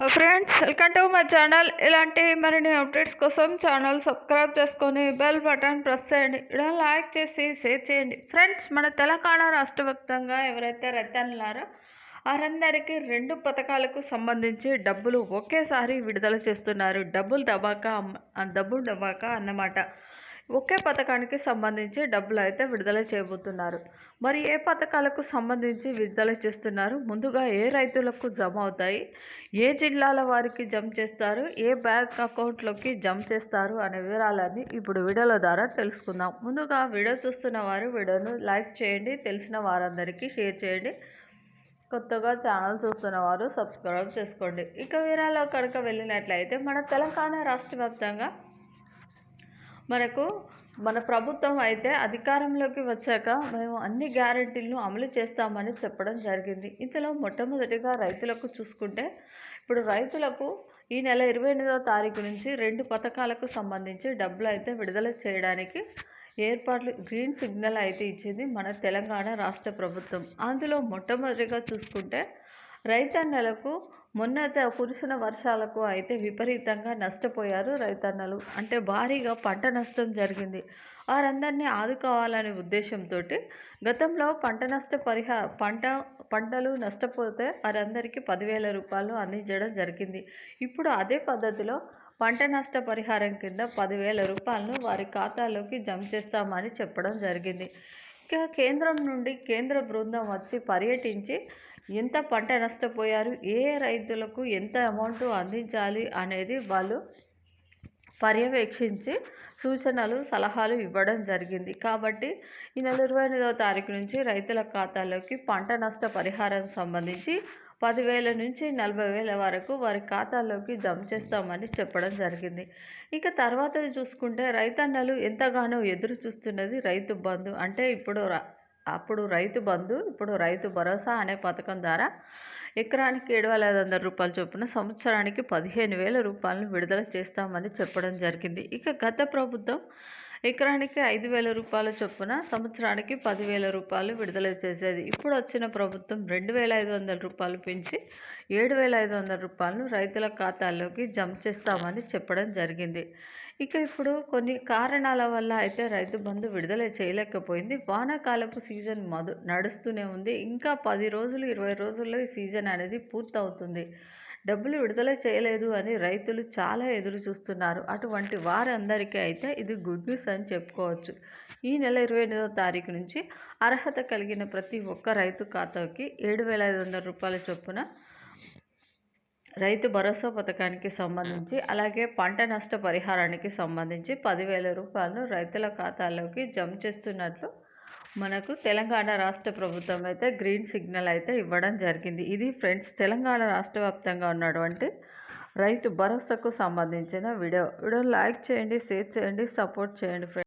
Friends welcome to my channel ఇలాంటి మరిన్ని updates కోసం ఛానల్ సబ్స్క్రైబ్ చేసుకొని బెల్ బటన్ ప్రెస్ చేయండి. ఇలా లైక్ చేసి షేర్ చేయండి. ఫ్రెండ్స్ మన తెలంగాణ రాష్ట్ర వ్యాప్తంగా ఎవరైతే రైతన్నారో వారందరికీ రెండు పథకాలకు సంబంధించి డబ్బులు ఒకేసారి విడుదల చేస్తున్నారు. డబ్బులు దబాకా డబ్బులు దబాకా అన్నమాట. ఒకే పథకానికి సంబంధించి డబ్బులు అయితే విడుదల చేయబోతున్నారు. మరి ఏ పథకాలకు సంబంధించి విడుదల చేస్తున్నారు? ముందుగా ఏ రైతులకు జమ అవుతాయి? ఏ జిల్లాల వారికి జమ చేస్తారు? ఏ బ్యాంక్ అకౌంట్లోకి జమ చేస్తారు? అనే వివరాలన్నీ ఇప్పుడు వీడియోల ద్వారా తెలుసుకుందాం. ముందుగా వీడియో చూస్తున్న వారు వీడియోను లైక్ చేయండి తెలిసిన వారందరికీ షేర్ చేయండి. కొత్తగా ఛానల్ చూస్తున్న వారు సబ్స్క్రైబ్ చేసుకోండి. ఇక వివరాల్లో కనుక వెళ్ళినట్లయితే మన తెలంగాణ రాష్ట్ర వ్యాప్తంగా మనకు మన ప్రభుత్వం అయితే అధికారంలోకి వచ్చాక మేము అన్ని గ్యారంటీలను అమలు చేస్తామని చెప్పడం జరిగింది. ఇందులో మొట్టమొదటిగా రైతులకు చూసుకుంటే ఇప్పుడు రైతులకు ఈ నెల ఇరవై ఎనిమిదవ తారీఖు నుంచి రెండు పథకాలకు సంబంధించి డబ్బులు అయితే విడుదల చేయడానికి ఏర్పాట్లు గ్రీన్ సిగ్నల్ అయితే ఇచ్చింది మన తెలంగాణ రాష్ట్ర ప్రభుత్వం. అందులో మొట్టమొదటిగా చూసుకుంటే రైతన్నలకు మొన్న కురిసిన వర్షాలకు అయితే విపరీతంగా నష్టపోయారు రైతన్నలు. అంటే భారీగా పంట నష్టం జరిగింది. వారందరినీ ఆదుకోవాలనే ఉద్దేశంతో గతంలో పంట నష్ట పరిహా పంట పంటలు నష్టపోతే వారందరికీ పదివేల రూపాయలు అందించడం జరిగింది. ఇప్పుడు అదే పద్ధతిలో పంట నష్ట పరిహారం కింద పదివేల రూపాయలను వారి ఖాతాలోకి జమ చేస్తామని చెప్పడం జరిగింది. ఇక కేంద్రం నుండి కేంద్ర బృందం వచ్చి పర్యటించి ఎంత పంట నష్టపోయారు ఏ రైతులకు ఎంత అమౌంట్ అందించాలి అనేది వాళ్ళు పర్యవేక్షించి సూచనలు సలహాలు ఇవ్వడం జరిగింది. కాబట్టి ఈ నెల ఇరవై ఎనిమిదవ తారీఖు నుంచి రైతుల ఖాతాలోకి పంట నష్ట పరిహారం సంబంధించి పదివేల నుంచి నలభై వేల వరకు వారి ఖాతాలోకి జమ చేస్తామని చెప్పడం జరిగింది. ఇక తర్వాత చూసుకుంటే రైతన్నలు ఎంతగానో ఎదురు చూస్తున్నది రైతు బంధు. అంటే ఇప్పుడు అప్పుడు రైతు బంధు ఇప్పుడు రైతు భరోసా అనే పథకం ద్వారా ఎకరానికి ఏడు వేల ఐదు వందల రూపాయల చొప్పున సంవత్సరానికి పదిహేను వేల రూపాయలను విడుదల చేస్తామని చెప్పడం జరిగింది. ఇక గత ప్రభుత్వం ఎకరానికి ఐదు వేల రూపాయల చొప్పున సంవత్సరానికి పదివేల రూపాయలు విడుదల చేసేది. ఇప్పుడు వచ్చిన ప్రభుత్వం రెండు వేల ఐదు వందల రూపాయలు పెంచి ఏడు వేల ఐదు వందల రూపాయలను రైతుల ఖాతాల్లోకి జమ చేస్తామని చెప్పడం జరిగింది. ఇక ఇప్పుడు కొన్ని కారణాల వల్ల అయితే రైతు బంధు విడుదల చేయలేకపోయింది. వానాకాలపు సీజన్ మధు నడుస్తూనే ఉంది. ఇంకా పది రోజులు ఇరవై రోజుల్లో ఈ సీజన్ అనేది పూర్తవుతుంది. డబ్బులు విడుదల చేయలేదు అని రైతులు చాలా ఎదురు చూస్తున్నారు. అటువంటి వారందరికీ అయితే ఇది గుడ్ న్యూస్ అని చెప్పుకోవచ్చు. ఈ నెల ఇరవై ఎనిమిదో తారీఖు నుంచి అర్హత కలిగిన ప్రతి ఒక్క రైతు ఖాతాకి ఏడు వేల ఐదు వందల రూపాయల చొప్పున రైతు భరోసా పథకానికి సంబంధించి అలాగే పంట నష్ట పరిహారానికి సంబంధించి పదివేల రూపాయలను రైతుల ఖాతాల్లోకి జమ చేస్తున్నట్లు మనకు తెలంగాణ రాష్ట్ర ప్రభుత్వం అయితే గ్రీన్ సిగ్నల్ అయితే ఇవ్వడం జరిగింది. ఇది ఫ్రెండ్స్ తెలంగాణ రాష్ట్ర వ్యాప్తంగా ఉన్నటువంటి రైతు భరోసాకు సంబంధించిన వీడియో వీడియో లైక్ చేయండి షేర్ చేయండి సపోర్ట్ చేయండి ఫ్రెండ్స్